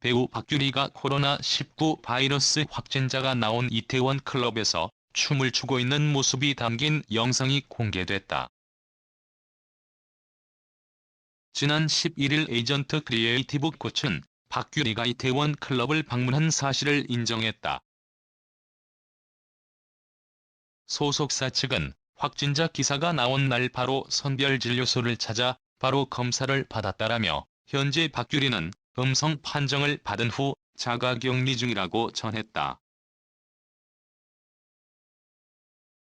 배우 박규리가 코로나19 바이러스 확진자가 나온 이태원 클럽에서 춤을 추고 있는 모습이 담긴 영상이 공개됐다. 지난 11일 에이전트 크리에이티브 코츠는 박규리가 이태원 클럽을 방문한 사실을 인정했다. 소속사 측은 확진자 기사가 나온 날 바로 선별진료소를 찾아 바로 검사를 받았다라며 현재 박규리는 음성 판정을 받은 후 자가격리 중이라고 전했다.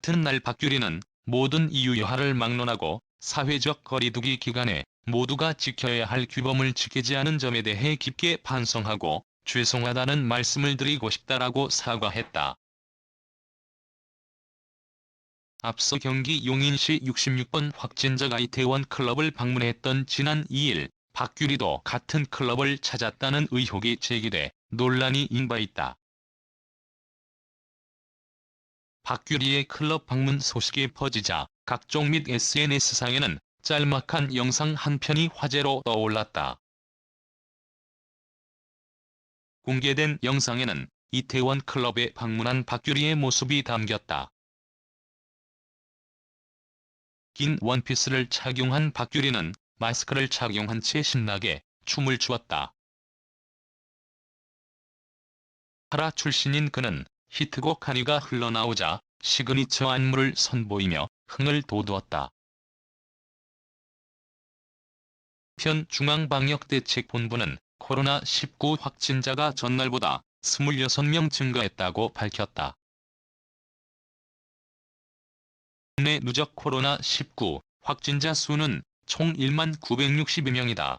같은 날 박규리는 모든 이유여하를 막론하고 사회적 거리두기 기간에 모두가 지켜야 할 규범을 지키지 않은 점에 대해 깊게 반성하고 죄송하다는 말씀을 드리고 싶다라고 사과했다. 앞서 경기 용인시 66번 확진자가 이태원 클럽을 방문했던 지난 2일 박규리도 같은 클럽을 찾았다는 의혹이 제기돼 논란이 인바있다. 박규리의 클럽 방문 소식이 퍼지자 각종 및 SNS상에는 짤막한 영상 한 편이 화제로 떠올랐다. 공개된 영상에는 이태원 클럽에 방문한 박규리의 모습이 담겼다. 긴 원피스를 착용한 박규리는 마스크를 착용한 채 신나게 춤을 추었다. 파라 출신인 그는 히트곡 한이가 흘러나오자 시그니처 안무를 선보이며 흥을 돋우었다. 현 중앙방역대책본부는 코로나19 확진자가 전날보다 26명 증가했다고 밝혔다. 국내 누적 코로나19 확진자 수는 총 1만 962명이다.